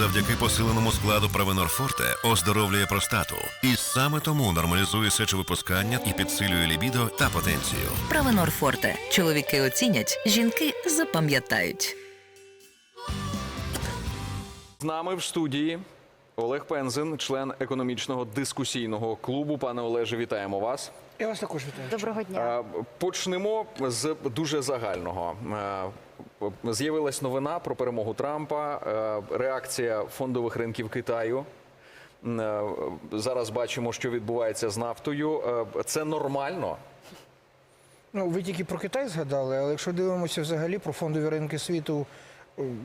завдяки посиленому складу Правенор Форте оздоровлює простату. І саме тому нормалізує сечовипускання і підсилює лібідо та потенцію. Правенор Форте. Чоловіки оцінять, жінки запам'ятають. З нами в студії Олег Пензин, член економічного дискусійного клубу. Пане Олеже, вітаємо вас. Я вас також вітаю. Доброго дня. Е, Почнемо з дуже загального. Е, З'явилась новина про перемогу Трампа, е, реакція фондових ринків Китаю. Е, Зараз бачимо, що відбувається з нафтою. Це нормально. Ну, ви тільки про Китай згадали, але якщо дивимося взагалі про фондові ринки світу,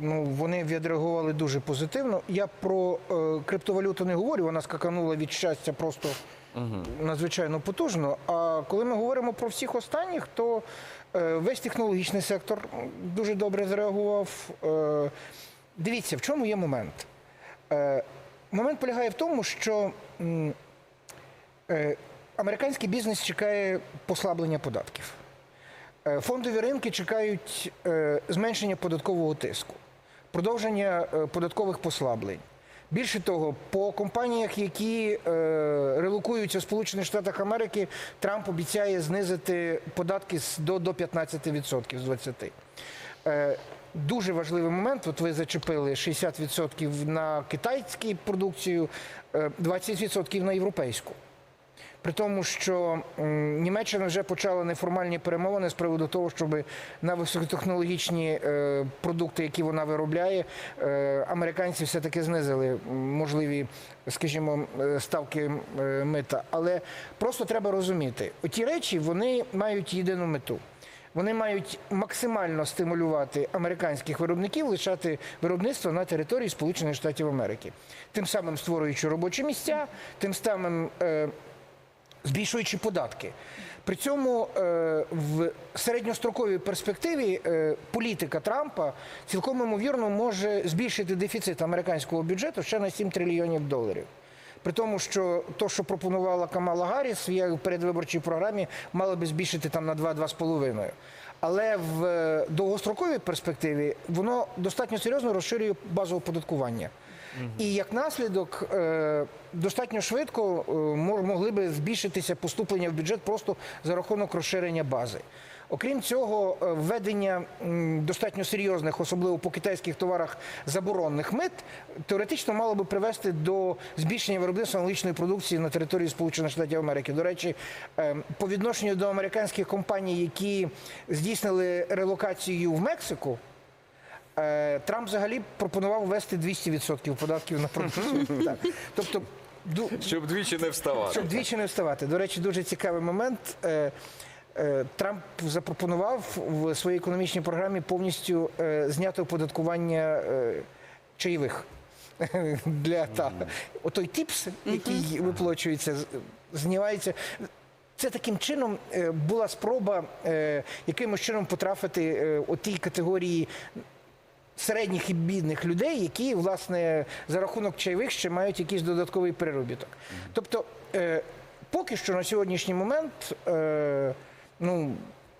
ну вони відреагували дуже позитивно. Я про е, криптовалюту не говорю, вона скаканула від щастя просто надзвичайно потужно. А коли ми говоримо про всіх останніх, то е, весь технологічний сектор дуже добре зреагував. Е, дивіться, в чому є момент? Е, момент полягає в тому, що. Американський бізнес чекає послаблення податків. Фондові ринки чекають зменшення податкового тиску, продовження податкових послаблень. Більше того, по компаніях, які е, релокуються в Сполучених Штатах Америки, Трамп обіцяє знизити податки до, до 15% з 20%. Е, Дуже важливий момент. От ви зачепили 60% на китайську продукцію, е, 20% на європейську. При тому, що Німеччина вже почала неформальні перемовини з приводу того, щоб на високотехнологічні е, продукти, які вона виробляє, е, американці все-таки знизили можливі, скажімо, ставки мита. Але просто треба розуміти, ті речі вони мають єдину мету. Вони мають максимально стимулювати американських виробників лишати виробництво на території Сполучених Штатів Америки, тим самим створюючи робочі місця, тим самим е, збільшуючи податки. При цьому е, в середньостроковій перспективі е, політика Трампа цілком ймовірно може збільшити дефіцит американського бюджету ще на 7 трильйонів доларів. При тому, що то, що пропонувала Камала Гарріс в передвиборчій програмі, мало би збільшити там на 2-2,5. Але в е, довгостроковій перспективі воно достатньо серйозно розширює базу оподаткування. І як наслідок е, достатньо швидко е, могли би збільшитися поступлення в бюджет просто за рахунок розширення бази. Окрім цього, е, введення достатньо серйозних, особливо по китайських товарах, заборонних мит теоретично мало би привести до збільшення виробництва аналогічної продукції на території Сполучених Штатів Америки. До речі, по відношенню до американських компаній, які здійснили релокацію в Мексику. Е, Трамп взагалі пропонував ввести 200% податків на продукцію. Так. Тобто, ду- Щоб двічі не вставати. щоб двічі не вставати. До речі, дуже цікавий момент. Е, е, Трамп запропонував в своїй економічній програмі повністю зняти оподаткування чайових. Для та отой тіпс, який виплачується, з- знімається. Це таким чином була спроба якимось чином потрафити у тій категорії середніх і бідних людей, які, власне, за рахунок чайових ще мають якийсь додатковий переробіток. Тобто, е, поки що на сьогоднішній момент, е, ну.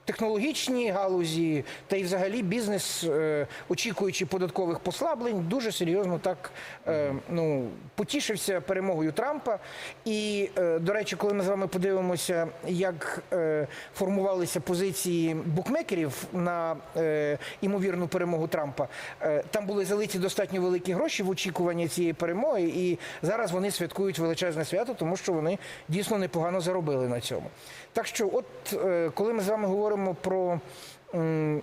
Технологічні галузі та й взагалі бізнес, е, очікуючи податкових послаблень, дуже серйозно так е, ну, потішився перемогою Трампа. І, е, до речі, коли ми з вами подивимося, як формувалися позиції букмекерів на імовірну перемогу Трампа, там були залиті достатньо великі гроші в очікуванні цієї перемоги, і зараз вони святкують величезне свято, тому що вони дійсно непогано заробили на цьому. Так що, от коли ми з вами говоримо про м,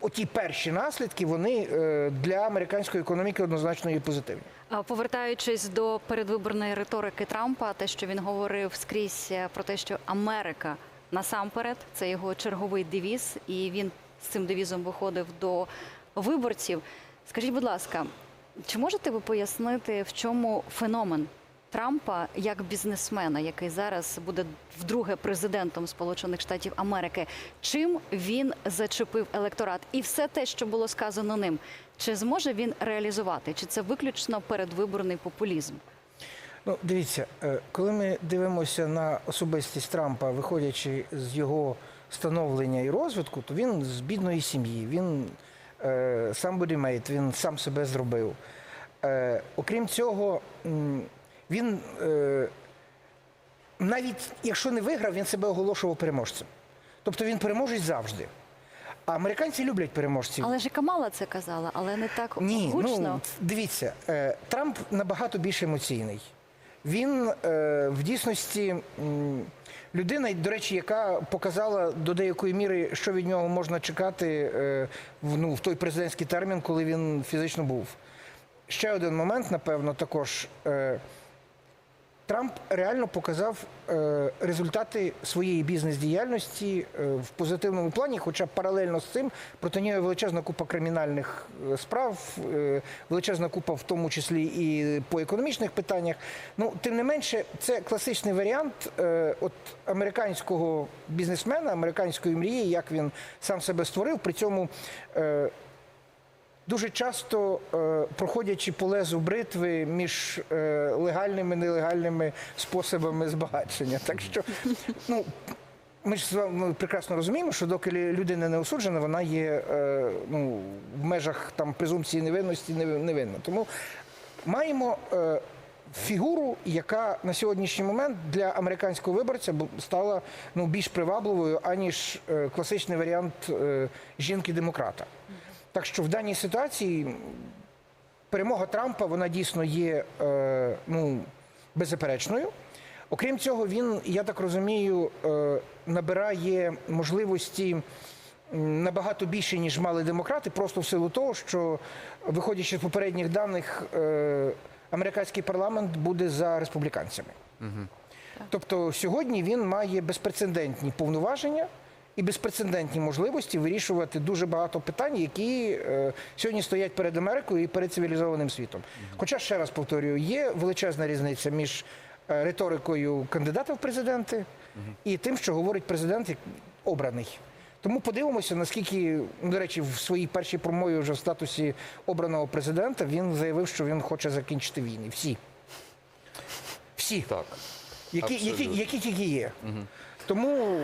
оті перші наслідки, вони е, для американської економіки однозначно є позитивні. Повертаючись до передвиборної риторики Трампа, те, що він говорив скрізь е, про те, що Америка насамперед це його черговий девіз, і він з цим девізом виходив до виборців. Скажіть, будь ласка, чи можете ви пояснити, в чому феномен Трампа як бізнесмена, який зараз буде вдруге президентом Сполучених Штатів Америки? Чим він зачепив електорат? І все те, що було сказано ним, чи зможе він реалізувати? Чи це виключно передвиборний популізм? Ну, дивіться, е, коли ми дивимося на особистість Трампа, виходячи з його становлення і розвитку, то він з бідної сім'ї, він е, somebody made, він сам себе зробив. Е, окрім цього, він е, навіть якщо не виграв, він себе оголошував переможцем. Тобто він переможець завжди. А американці люблять переможців. Але ж і Камала це казала, але не так Ні, гучно. ну дивіться, е, Трамп набагато більш емоційний. Він е, в дійсності м, людина, до речі, яка показала до деякої міри, що від нього можна чекати е, в, ну, в той президентський термін, коли він фізично був. Ще один момент, напевно, також. Е, Трамп реально показав е, результати своєї бізнес-діяльності е, в позитивному плані, хоча паралельно з цим проти нього величезна купа кримінальних е, справ, е, величезна купа, в тому числі і по економічних питаннях. Ну, тим не менше, це класичний варіант е, от американського бізнесмена, американської мрії, як він сам себе створив. При цьому е, дуже часто е, проходячи по лезу бритви між е, легальними і нелегальними способами збагачення. Так що, ну. Ми ж з вами прекрасно розуміємо, що доки людина не осуджена, вона є е, ну, в межах там презумпції невинності неви- невинна. Тому маємо фігуру, яка на сьогоднішній момент для американського виборця стала ну, більш привабливою, аніж класичний варіант жінки-демократа. Так що в даній ситуації перемога Трампа вона дійсно є е, ну, беззаперечною. Окрім цього, він, я так розумію, е, набирає можливості набагато більше, ніж мали демократи, просто в силу того, що, виходячи з попередніх даних, е, американський парламент буде за республіканцями. Тобто сьогодні він має безпрецедентні повноваження і безпрецедентні можливості вирішувати дуже багато питань, які е, сьогодні стоять перед Америкою і перед цивілізованим світом. Хоча, ще раз повторюю, є величезна різниця між е, риторикою кандидата в президенти і тим, що говорить президент обраний. Тому подивимося, наскільки, ну, до речі, в своїй першій промові вже в статусі обраного президента він заявив, що він хоче закінчити війни. Всі. Всі Так. які, які, які тільки є. Тому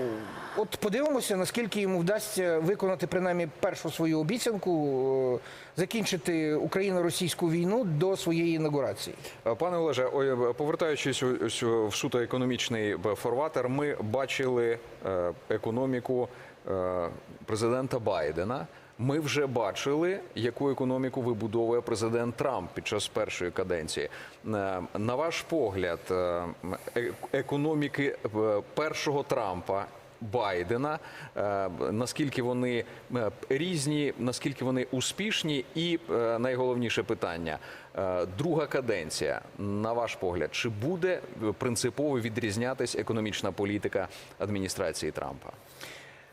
от подивимося, наскільки йому вдасться виконати принаймні першу свою обіцянку е, закінчити Україно-російську війну до своєї інаугурації. Е, Пане Олеже, е, повертаючись в суто економічний форватер, ми бачили е, економіку е, президента Байдена. Ми вже бачили, яку економіку вибудовує президент Трамп під час першої каденції. Е, На ваш погляд, е, е- економіки першого Трампа. Байдена, наскільки вони різні, наскільки вони успішні, і найголовніше питання: друга каденція, на ваш погляд, чи буде принципово відрізнятись економічна політика адміністрації Трампа?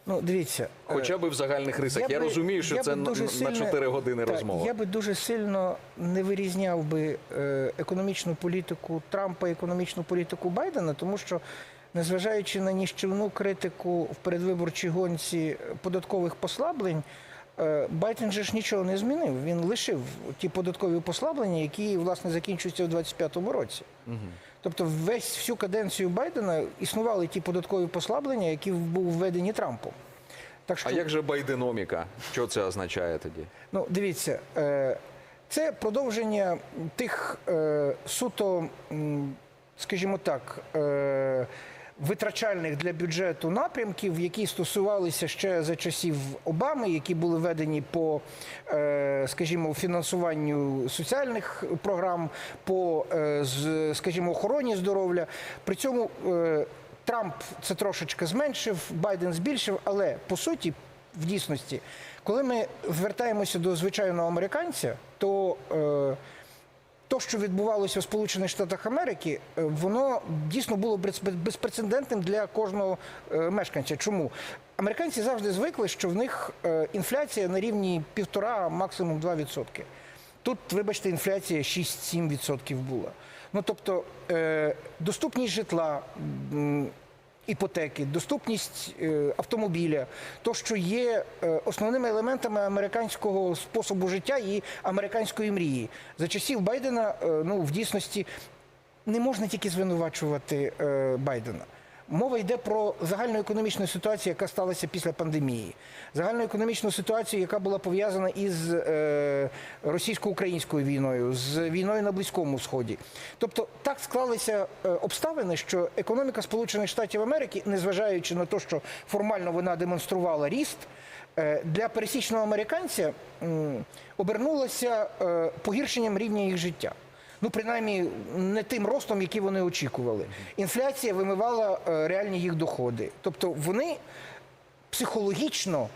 Ну, дивіться. е, Хоча б в загальних рисах. Я, би- розумію, що я це на, дуже на 4 години так, розмова. Я би дуже сильно не вирізняв би е, економічну політику Трампа і економічну політику Байдена, тому що, незважаючи на ніщівну критику в передвиборчій гонці податкових послаблень, е, Байден же ж нічого не змінив. Він лишив ті податкові послаблення, які власне закінчуються у 2025 році. Тобто, весь всю каденцію Байдена існували ті податкові послаблення, які були введені Трампом. Так що... А як же байденоміка? Що це означає тоді? Ну, дивіться, е, це продовження тих е, суто, скажімо так, е, витрачальних для бюджету напрямків, які стосувалися ще за часів Обами, які були введені по, е, скажімо, фінансуванню соціальних програм, по, е, скажімо, охороні здоров'я. При цьому е, Трамп це трошечки зменшив, Байден збільшив, але по суті, в дійсності, коли ми звертаємося до звичайного американця, то то, що відбувалося в Сполучених Штатах Америки, е, воно дійсно було без- безпрецедентним для кожного е, мешканця. Чому? Американці завжди звикли, що в них е, інфляція на рівні півтора, максимум 2%. Тут, вибачте, інфляція 6-7% була. Ну тобто доступність житла, іпотеки, доступність е, автомобіля, то, що є е, основними елементами американського способу життя і американської мрії. За часів Байдена, е, ну в дійсності не можна тільки звинувачувати Байдена. Мова йде про загальну економічну ситуацію, яка сталася після пандемії, загальну економічну ситуацію, яка була пов'язана із е, російсько-українською війною, з війною на Близькому Сході. Тобто так склалися е, обставини, що економіка Сполучених Штатів Америки, незважаючи на те, що формально вона демонструвала ріст, е, для пересічного американця обернулася погіршенням рівня їх життя. Ну, принаймні, не тим ростом, який вони очікували. Інфляція вимивала е, реальні їх доходи. Тобто вони психологічно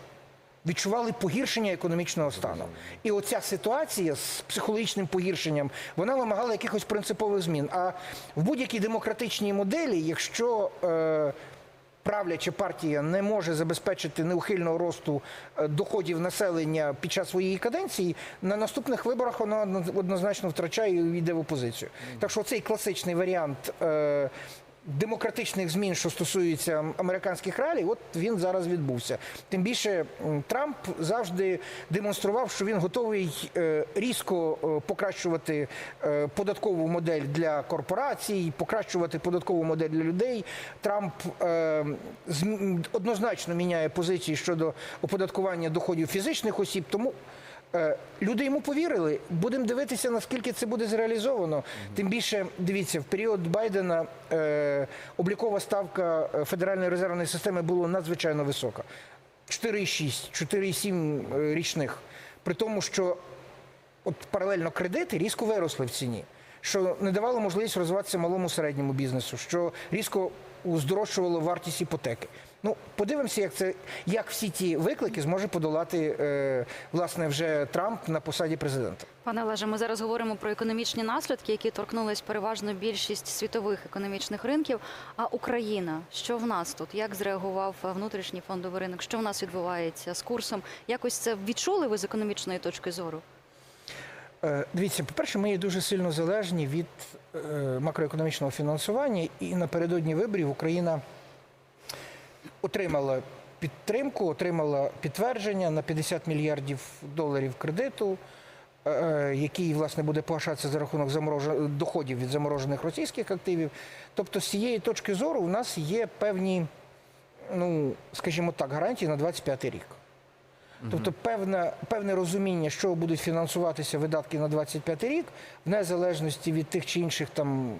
відчували погіршення економічного стану. І оця ситуація з психологічним погіршенням, вона вимагала якихось принципових змін. А в будь-якій демократичній моделі, якщо е, правляча партія не може забезпечити неухильного росту е, доходів населення під час своєї каденції, на наступних виборах вона однозначно втрачає і йде в опозицію. Так що цей класичний варіант. Демократичних змін, що стосуються американських реалій, от він зараз відбувся. Тим більше Трамп завжди демонстрував, що він готовий е, різко е, покращувати е, податкову модель для корпорацій, покращувати податкову модель для людей. Трамп однозначно міняє позиції щодо оподаткування доходів фізичних осіб. Тому Люди йому повірили. Будемо дивитися, наскільки це буде зреалізовано. Тим більше, дивіться, в період Байдена е, облікова ставка е, Федеральної резервної системи була надзвичайно висока. 4,6, 4,7 е, річних. При тому, що от паралельно кредити різко виросли в ціні, що не давало можливість розвиватися малому середньому бізнесу, що різко здорожчувало вартість іпотеки. Ну, подивимося, як це як всі ті виклики зможе подолати е, власне вже Трамп на посаді президента. Пане Олеже, ми зараз говоримо про економічні наслідки, які торкнулись переважно більшість світових економічних ринків. А Україна, що в нас тут? Як зреагував внутрішній фондовий ринок? Що в нас відбувається з курсом? Якось це відчули ви з економічної точки зору? Е, Дивіться, по-перше, ми є дуже сильно залежні від е, макроекономічного фінансування, і напередодні виборів Україна отримала підтримку, отримала підтвердження на 50 мільярдів доларів кредиту, е, який власне буде погашатися за рахунок заморожен- доходів від заморожених російських активів. Тобто, з цієї точки зору, у нас є певні, ну скажімо так, гарантії на 25 рік. Тобто певне, певне розуміння, що будуть фінансуватися видатки на 25 рік, в незалежності від тих чи інших там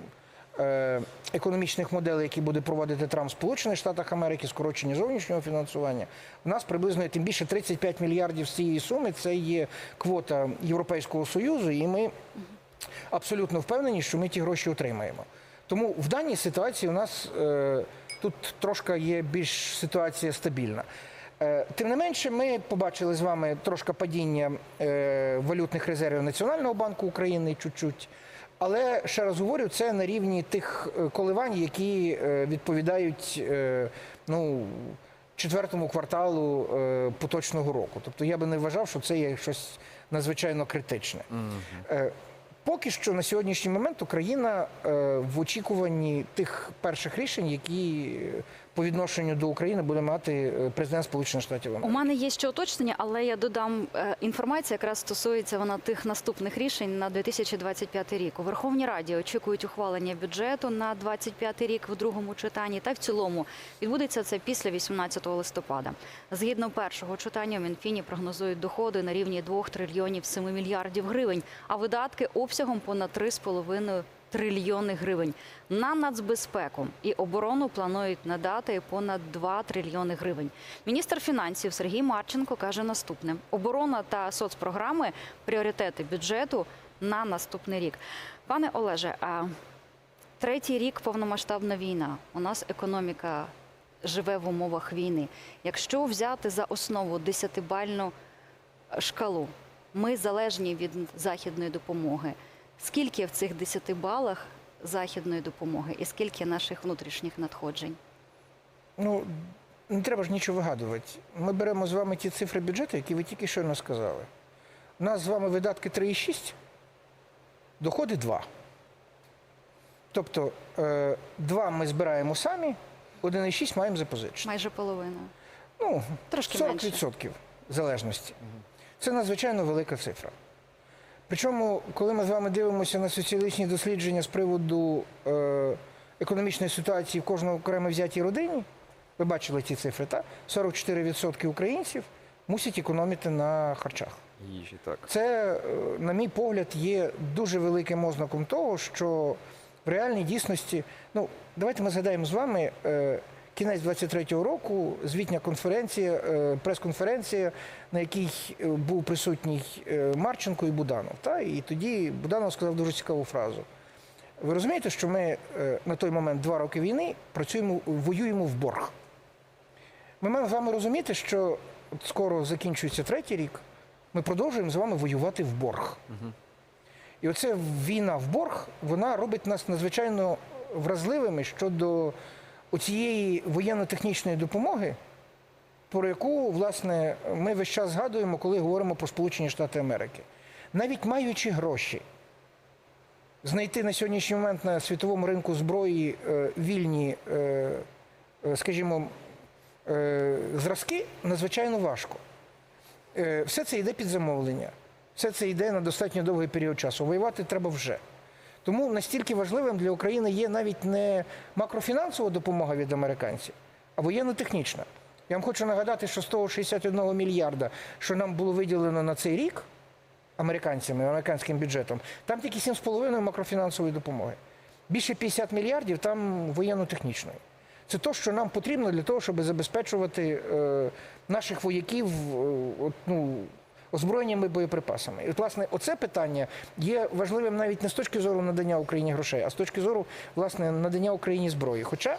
економічних моделей, які буде проводити Трамп Сполучених Штатах Америки, скорочення зовнішнього фінансування, у нас приблизно тим більше 35 мільярдів з цієї суми це є квота Європейського Союзу, і ми абсолютно впевнені, що ми ті гроші отримаємо. Тому в даній ситуації у нас е, тут трошки є більш ситуація стабільна. Е, Тим не менше, ми побачили з вами трошки падіння е, валютних резервів Національного банку України чуть-чуть. Але ще раз говорю, це на рівні тих е, коливань, які е, відповідають е, ну, четвертому кварталу поточного року. Тобто я би не вважав, що це є щось надзвичайно критичне. Е, Поки що на сьогоднішній момент Україна в очікуванні тих перших рішень, які по відношенню до України буде мати е, президент Сполучених Штатів У мене є ще уточнення, але я додам е, інформацію, якраз стосується вона тих наступних рішень на 2025 рік. У Верховній Раді очікують ухвалення бюджету на 2025 рік в другому читанні. Та в цілому відбудеться це після 18 листопада. Згідно першого читання, Мінфіні прогнозують доходи на рівні 2 трильйонів 7 мільярдів гривень, а видатки обсягом понад 3,5 трильйони гривень. На нацбезпеку і оборону планують надати понад 2 трильйони гривень. Міністр фінансів Сергій Марченко каже наступне: оборона та соцпрограми пріоритети бюджету на наступний рік. Пане Олеже, а третій рік повномасштабна війна. У нас економіка живе в умовах війни. Якщо взяти за основу десятибальну шкалу, ми залежні від західної допомоги. Скільки в цих 10 балах західної допомоги і скільки наших внутрішніх надходжень? Ну, не треба ж нічого вигадувати. Ми беремо з вами ті цифри бюджету, які ви тільки щойно сказали. У нас з вами видатки 3,6, доходи 2. Тобто е, 2 ми збираємо самі, 1,6 маємо запозичити. Майже половина. Ну, Трошки 40% залежності. Це надзвичайно велика цифра. Причому, коли ми з вами дивимося на соціологічні дослідження з приводу е, економічної ситуації в кожному окремо взятій родині, ви бачили ці цифри, так? 44% українців мусять економити на харчах. Їжі, так. Це, е, на мій погляд, є дуже великим ознаком того, що в реальній дійсності, ну давайте ми згадаємо з вами е, кінець 23-го року, звітня конференція, е, прес-конференція, на якій е, був присутній е, Марченко і Буданов. Та? І тоді Буданов сказав дуже цікаву фразу. Ви розумієте, що ми на той момент два роки війни працюємо, воюємо в борг. Ми маємо з вами розуміти, що скоро закінчується третій рік, ми продовжуємо з вами воювати в борг. І оце війна в борг, вона робить нас надзвичайно вразливими щодо цієї воєнно-технічної допомоги, про яку, власне, ми весь час згадуємо, коли говоримо про Сполучені Штати Америки. Навіть маючи гроші, знайти на сьогоднішній момент на світовому ринку зброї е, вільні, е, е, скажімо, зразки надзвичайно важко. Все це йде під замовлення, все це йде на достатньо довгий період часу. Воювати треба вже. Тому настільки важливим для України є навіть не макрофінансова допомога від американців, а воєнно-технічна. Я вам хочу нагадати, що з того 61 мільярда, що нам було виділено на цей рік американцями, американським бюджетом, там тільки 7,5 макрофінансової допомоги. Більше 50 мільярдів там воєнно-технічної. Це те, що нам потрібно для того, щоб забезпечувати е, наших вояків е, ну, озброєннями і боєприпасами. І, от, власне, оце питання є важливим навіть не з точки зору надання Україні грошей, а з точки зору власне, надання Україні зброї. Хоча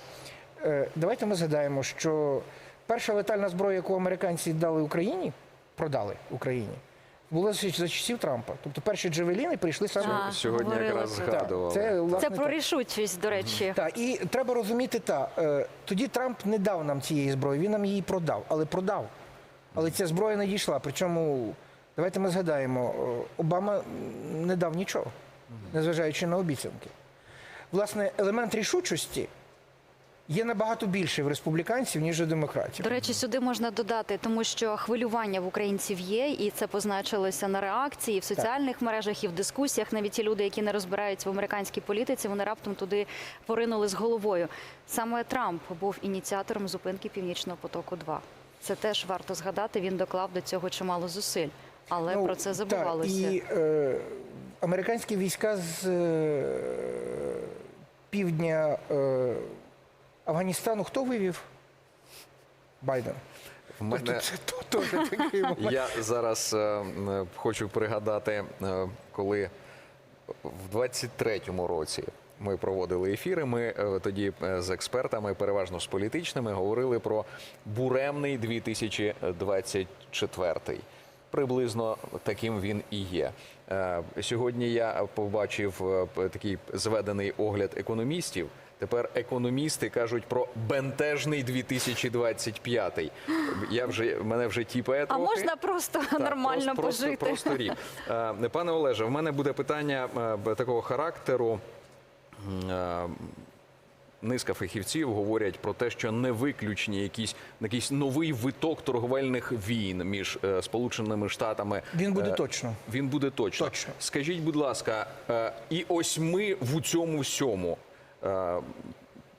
е, давайте ми згадаємо, що перша летальна зброя, яку американці дали Україні, продали Україні, була за часів Трампа. Тобто перші джевеліни прийшли саме. А, Сьогодні якраз згадували. Це, власне, Це про рішучість, до речі. так, і треба розуміти, так, е, тоді Трамп не дав нам цієї зброї, він нам її продав, але продав. Але ця зброя не дійшла. Причому, давайте ми згадаємо, е, Обама не дав нічого, незважаючи на обіцянки. Власне, елемент рішучості є набагато більший в республіканців, ніж у демократів. До речі, сюди можна додати, тому що хвилювання в українців є, і це позначилося на реакції в соціальних мережах і в дискусіях. Навіть ті люди, які не розбираються в американській політиці, вони раптом туди поринули з головою. Саме Трамп був ініціатором зупинки Північного потоку. 2 це теж варто згадати. Він доклав до цього чимало зусиль, але Ну, про це так, забувалося. і е, американські війська з е, півдня е, Афганістану хто вивів? Байден. В мене... Тобто то- теж такий момент. Я зараз е, хочу пригадати, е, коли в 23-му році ми проводили ефіри. Ми е, тоді е, з експертами, переважно з політичними, говорили про буремний 2024. Приблизно таким він і є. Е, Сьогодні я побачив такий зведений огляд економістів. Тепер економісти кажуть про бентежний 2025. Я вже мене вже тіпає А трохи. можна просто Так, нормально просто, пожити. Просто, просто рік. Пане Олеже, в мене буде питання такого характеру. Е, Низка фахівців говорять про те, що не виключені якісь якийсь новий виток торговельних війн між е, Сполученими Штатами. Він буде Е, точно. Він буде точно. Точно. Скажіть, будь ласка, е, і ось ми в цьому всьому. е,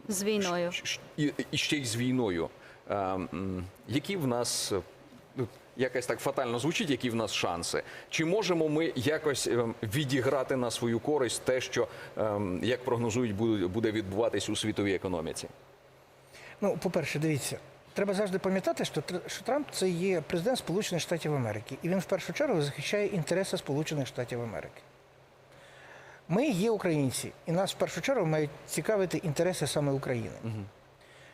з війною. І, і ще й з війною. Е, Які в нас якось так фатально звучить, які в нас шанси? Чи можемо ми якось е, відіграти на свою користь те, що е, як прогнозують, буде, відбуватись у світовій економіці? Ну, по-перше, дивіться, треба завжди пам'ятати, що, Тр- що Трамп це є президент Сполучених Штатів Америки, і він в першу чергу захищає інтереси Сполучених Штатів Америки. Ми є українці, і нас в першу чергу мають цікавити інтереси саме України.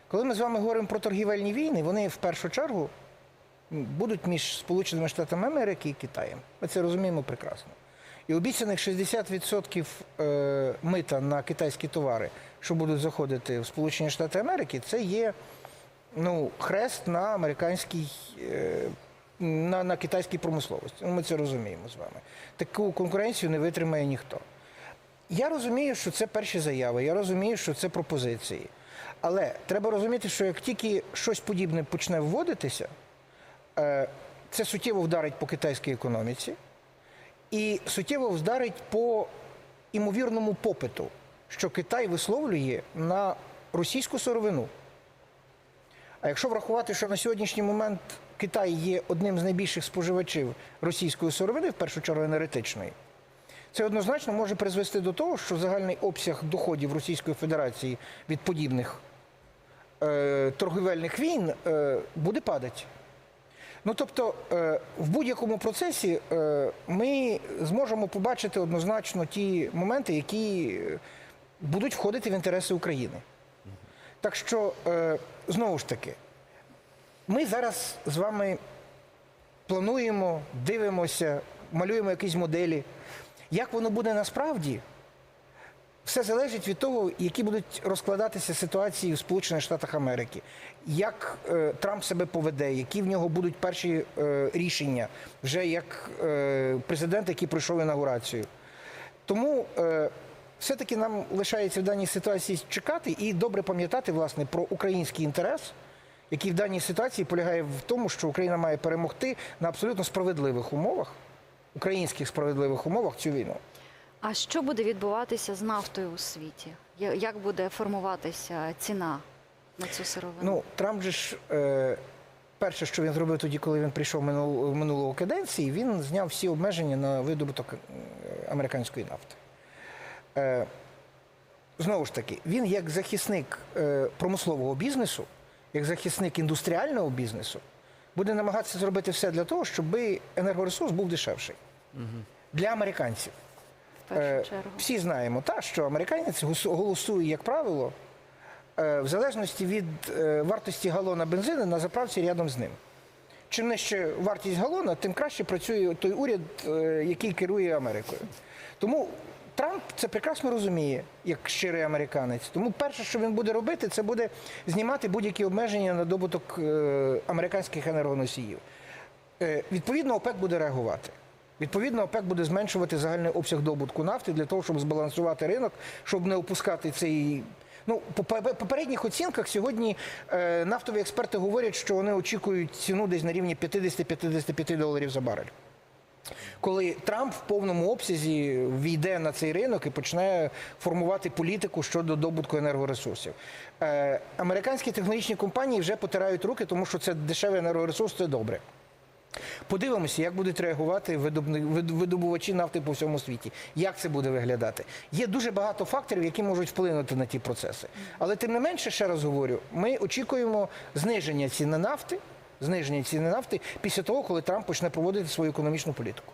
Коли ми з вами говоримо про торгівельні війни, вони в першу чергу будуть між Сполученими Штатами Америки і Китаєм. Ми це розуміємо прекрасно. І обіцяних 60% е, мита на китайські товари, що будуть заходити в Сполучені Штати Америки, це є ну, хрест на американській. е, На, на китайській промисловості. Ну, Ми це розуміємо з вами. Таку конкуренцію не витримає ніхто. Я розумію, що це перші заяви, я розумію, що це пропозиції. Але треба розуміти, що як тільки щось подібне почне вводитися, це суттєво вдарить по китайській економіці і суттєво вдарить по імовірному попиту що Китай висловлює на російську сировину. А якщо врахувати, що на сьогоднішній момент Китай є одним з найбільших споживачів російської сировини, в першу чергу енергетичної, це однозначно може призвести до того, що загальний обсяг доходів Російської Федерації від подібних е, торговельних війн е, буде падати. Ну тобто, е, в будь-якому процесі е, ми зможемо побачити однозначно ті моменти, які е, будуть входити в інтереси України. Так що, знову ж таки, ми зараз з вами плануємо, дивимося, малюємо якісь моделі. Як воно буде насправді, все залежить від того, які будуть розкладатися ситуації в Сполучених Штатах Америки, як е, Трамп себе поведе, які в нього будуть перші е, рішення, вже як е, президент, який пройшов інаугурацію. Тому е, все-таки нам лишається в даній ситуації чекати і добре пам'ятати власне про український інтерес, який в даній ситуації полягає в тому, що Україна має перемогти на абсолютно справедливих умовах, українських справедливих умовах цю війну. А що буде відбуватися з нафтою у світі? Як буде формуватися ціна на цю сировину? Ну, Трамп же ж е, перше, що він зробив тоді, коли він прийшов минул, минулого каденції, він зняв всі обмеження на видобуток е, американської нафти. Е, знову ж таки, він як захисник е, промислового бізнесу, як захисник індустріального бізнесу, буде намагатися зробити все для того, щоб енергоресурс був дешевший для американців. Першу Е, чергу. Всі знаємо, та, що американець голосує, як правило, е, в залежності від е, вартості галона бензину на заправці рядом з ним. Чим нижче вартість галона, тим краще працює той уряд, який керує Америкою. Тому Трамп це прекрасно розуміє, як щирий американець. Тому перше, що він буде робити, це буде знімати будь-які обмеження на добуток американських енергоносіїв. Відповідно, ОПЕК буде реагувати. Відповідно, ОПЕК буде зменшувати загальний обсяг добутку нафти для того, щоб збалансувати ринок, щоб не опускати цей. Ну, по попередніх оцінках сьогодні е, нафтові експерти говорять, що вони очікують ціну десь на рівні 50-55 доларів за барель. Коли Трамп в повному обсязі війде на цей ринок і почне формувати політику щодо добутку енергоресурсів. Е, американські технологічні компанії вже потирають руки, тому що це дешевий енергоресурс, це добре. Подивимося, як будуть реагувати видобувачі нафти по всьому світі. Як це буде виглядати? Є дуже багато факторів, які можуть вплинути на ті процеси. Але тим не менше, ще раз говорю, ми очікуємо зниження ціни нафти, зниження ціни нафти після того, коли Трамп почне проводити свою економічну політику.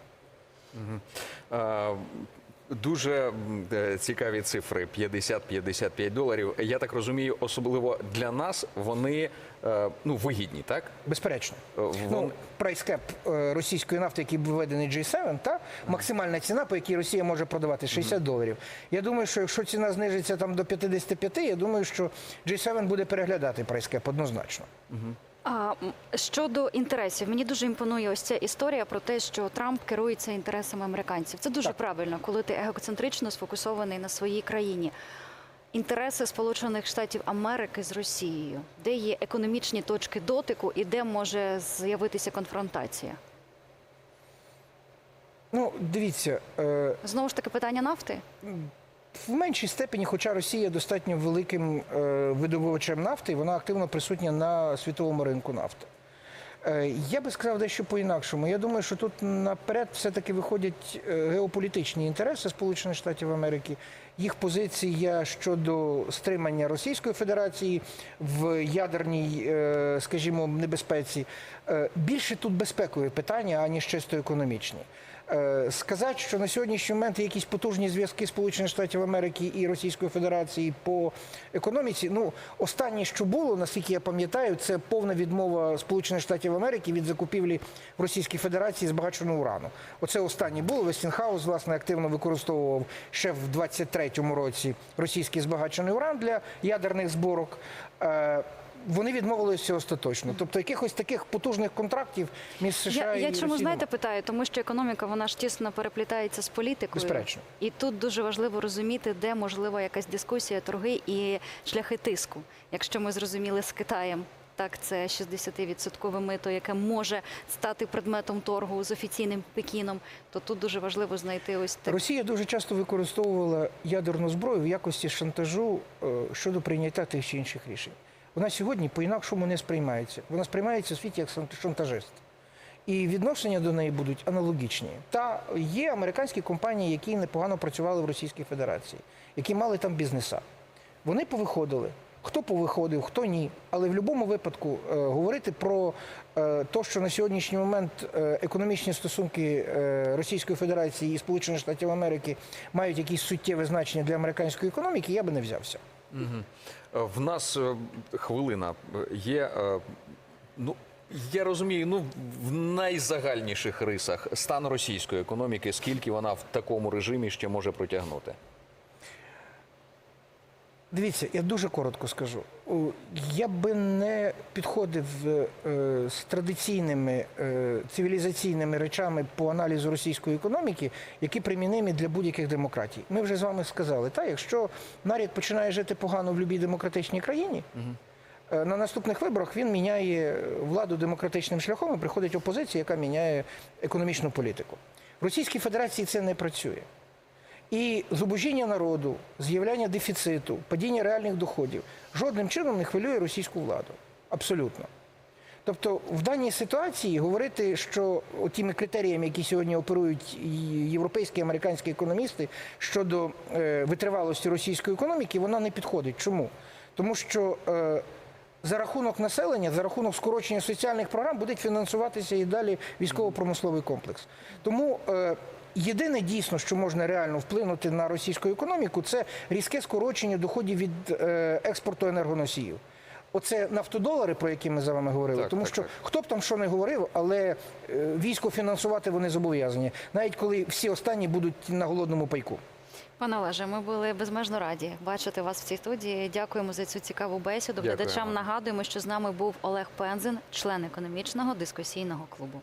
Е, Дуже е, цікаві цифри 50-55 доларів. Я так розумію, особливо для нас вони е, ну вигідні, так? Безперечно. Е, вон- Ну, прайскеп російської нафти, який був введений G7, та максимальна ціна, по якій Росія може продавати 60 доларів. Я думаю, що якщо ціна знижиться там до 55, я думаю, що G7 буде переглядати прайскеп однозначно. А щодо інтересів, мені дуже імпонує ось ця історія про те, що Трамп керується інтересами американців. Це дуже Так. правильно, коли ти егоцентрично сфокусований на своїй країні. Інтереси Сполучених Штатів Америки з Росією, де є економічні точки дотику і де може з'явитися конфронтація. Ну, дивіться, е, Знову ж таки, питання нафти. В меншій степені, хоча Росія достатньо великим е, видобувачем нафти, вона активно присутня на світовому ринку нафти. Е, Я би сказав дещо по-інакшому. Я думаю, що тут наперед все-таки виходять е, геополітичні інтереси Сполучених Штатів Америки, їх позиція щодо стримання Російської Федерації в ядерній, скажімо, небезпеці. Більше тут безпекові питання, аніж чисто економічні. Е, Сказати, що на сьогоднішній момент якісь потужні зв'язки Сполучених Штатів Америки і Російської Федерації по економіці. Ну, останнє, що було, наскільки я пам'ятаю, це повна відмова Сполучених Штатів Америки від закупівлі в Російській Федерації збагаченого урану. Оце останнє було. Вестінхаус, власне, активно використовував ще в 23-му році російський збагачений уран для ядерних зборок. Вони відмовилися остаточно. Тобто якихось таких потужних контрактів між США Я, і я чому знаєте питаю, тому що економіка вона ж тісно переплітається з політикою. Безперечно. І тут дуже важливо розуміти, де можлива якась дискусія, торги і шляхи тиску. Якщо ми зрозуміли з Китаєм Так, це 60% мито, яке може стати предметом торгу з офіційним Пекіном. То тут дуже важливо знайти ось так. Росія дуже часто використовувала ядерну зброю в якості шантажу е, щодо прийняття тих чи інших рішень. Вона сьогодні по-інакшому не сприймається. Вона сприймається в світі як шантажист. І відношення до неї будуть аналогічні. Та є американські компанії, які непогано працювали в Російській Федерації, які мали там бізнеса. Вони повиходили. Хто повиходив, хто ні. Але в будь-якому випадку е, говорити про е, те, що на сьогоднішній момент е, економічні стосунки е, Російської Федерації і Сполучених Штатів Америки мають якісь суттєве значення для американської економіки, я би не взявся. Е, В нас е, хвилина є. е, Ну, я розумію, ну в найзагальніших рисах стан російської економіки, скільки вона в такому режимі ще може протягнути. Дивіться, я дуже коротко скажу. Я би не підходив е, з традиційними е, цивілізаційними речами по аналізу російської економіки, які примінимі для будь-яких демократій. Ми вже з вами сказали, та якщо нарід починає жити погано в будь-якій демократичній країні. е, На наступних виборах він міняє владу демократичним шляхом і приходить опозиція, яка міняє економічну політику. В Російській Федерації це не працює. І зубожіння народу, з'являння дефіциту, падіння реальних доходів жодним чином не хвилює російську владу. Абсолютно. Тобто, в даній ситуації говорити, що тими критеріями, які сьогодні оперують європейські і американські економісти щодо е, витривалості російської економіки, вона не підходить. Чому? Тому що е, за рахунок населення, за рахунок скорочення соціальних програм буде фінансуватися і далі військово-промисловий комплекс. Тому е, єдине дійсно, що можна реально вплинути на російську економіку, це різке скорочення доходів від е, експорту енергоносіїв. Оце нафтодолари, про які ми з вами говорили, Так, тому так, що так. хто б там що не говорив, але е, військо фінансувати вони зобов'язані, навіть коли всі останні будуть на голодному пайку. Пане Олеже, ми були безмежно раді бачити вас в цій студії. Дякуємо за цю цікаву бесіду. Глядачам нагадуємо, що з нами був Олег Пензин, член економічного дискусійного клубу.